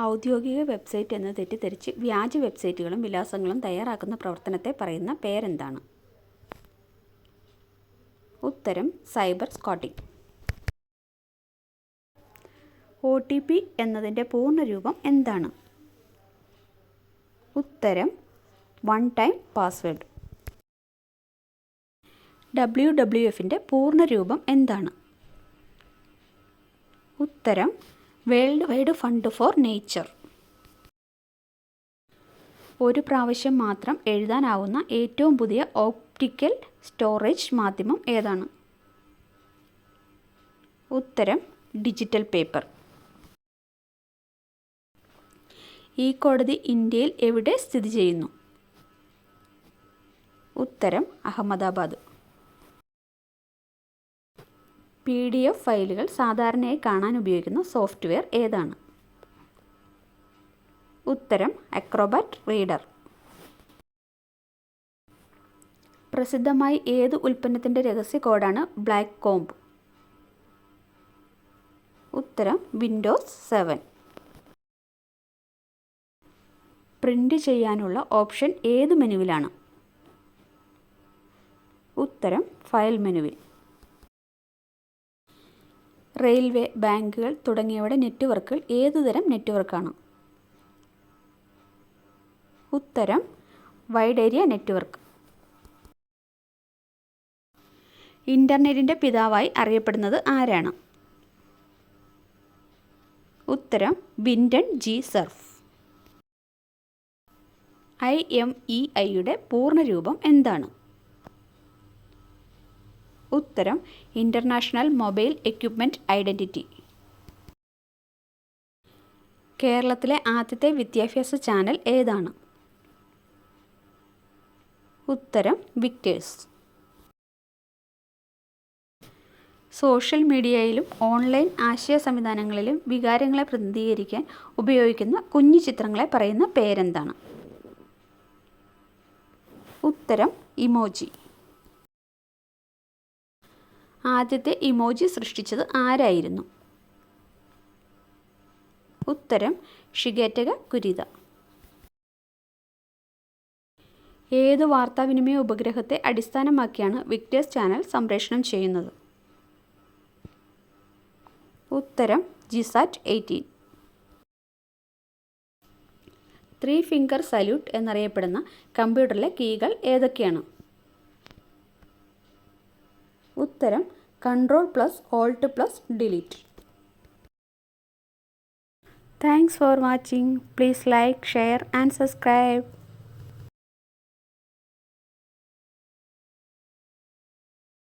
ഔദ്യോഗിക വെബ്സൈറ്റ് എന്ന് തെറ്റിദ്ധരിച്ച് വ്യാജ വെബ്സൈറ്റുകളും വിലാസങ്ങളും തയ്യാറാക്കുന്ന പ്രവർത്തനത്തെ പറയുന്ന പേരെന്താണ്? ഉത്തരം cyber squatting O T P എന്നതിന്റെ പൂർണരൂപം എന്താണ്? ഉത്തരം one time password. W W എഫിന്റെ പൂർണരൂപം എന്താണ്? ഉത്തരം world wide fund for nature. ഒരു പ്രാവശ്യം മാത്രം എഴുതാനാവുന്ന ഏറ്റവും പുതിയ ഓപ്റ്റിക്കൽ സ്റ്റോറേജ് മാധ്യമം ഏതാണ്? ഉത്തരം ഡിജിറ്റൽ പേപ്പർ. ഈ കോടതി ഇന്ത്യയിൽ എവിടെ സ്ഥിതി ചെയ്യുന്നു? ഉത്തരം അഹമ്മദാബാദ്. പി ഡി എഫ് ഫയലുകൾ സാധാരണയായി കാണാൻ ഉപയോഗിക്കുന്ന സോഫ്റ്റ്വെയർ ഏതാണ്? ഉത്തരം അക്രോബാറ്റ് റീഡർ. പ്രസിദ്ധമായി ഏത് ഉൽപ്പന്നത്തിന്റെ രഹസ്യ കോഡാണ് ബ്ലാക്ക് കോംബ്? ഉത്തരം വിൻഡോസ് സെവൻ. പ്രിന്റ് ചെയ്യാനുള്ള ഓപ്ഷൻ ഏത് മെനുവിലാണ്? ഉത്തരം ഫയൽ മെനുവിൽ. റെയിൽവേ ബാങ്കുകൾ തുടങ്ങിയവയുടെ നെറ്റ്വർക്കുകൾ ഏതുതരം നെറ്റ്വർക്കാണ്? ഉത്തരം വൈഡ് ഏരിയ നെറ്റ്വർക്ക്. ഇന്റർനെറ്റിന്റെ പിതാവായി അറിയപ്പെടുന്നത് ആരാണ്? ഉത്തരം Vinton G. Cerf. I. M. E. ഐയുടെ പൂർണരൂപം എന്താണ്? ഉത്തരം ഇന്റർനാഷണൽ മൊബൈൽ എക്യുപ്മെന്റ് ഐഡന്റിറ്റി കേരളത്തിലെ ആദ്യത്തെ വിദ്യാഭ്യാസ ചാനൽ ഏതാണ്? ഉത്തരം വിക്ടേഴ്സ് സോഷ്യൽ മീഡിയയിലും ഓൺലൈൻ ആശയ സംവിധാനങ്ങളിലും വികാരങ്ങളെ പ്രതിനിധീകരിക്കാൻ ഉപയോഗിക്കുന്ന കുഞ്ഞു ചിത്രങ്ങളെ പറയുന്ന പേരെന്താണ്? ഉത്തരം ഇമോജി ആദ്യത്തെ ഇമോജി സൃഷ്ടിച്ചത് ആരായിരുന്നു? ഉത്തരം ഷിഗേറ്റക കുരിത. ഏത് വാർത്താവിനിമയ ഉപഗ്രഹത്തെ അടിസ്ഥാനമാക്കിയാണ് വിക്ടേഴ്സ് ചാനൽ സംപ്രേഷണം ചെയ്യുന്നത്? ഉത്തരം GSAT eighteen. Three finger salute എന്നറിയപ്പെടുന്ന കമ്പ്യൂട്ടറിലെ കീകൾ ഏതൊക്കെയാണ്? ഉത്തരം control plus alt plus delete thanks for watching please like share and subscribe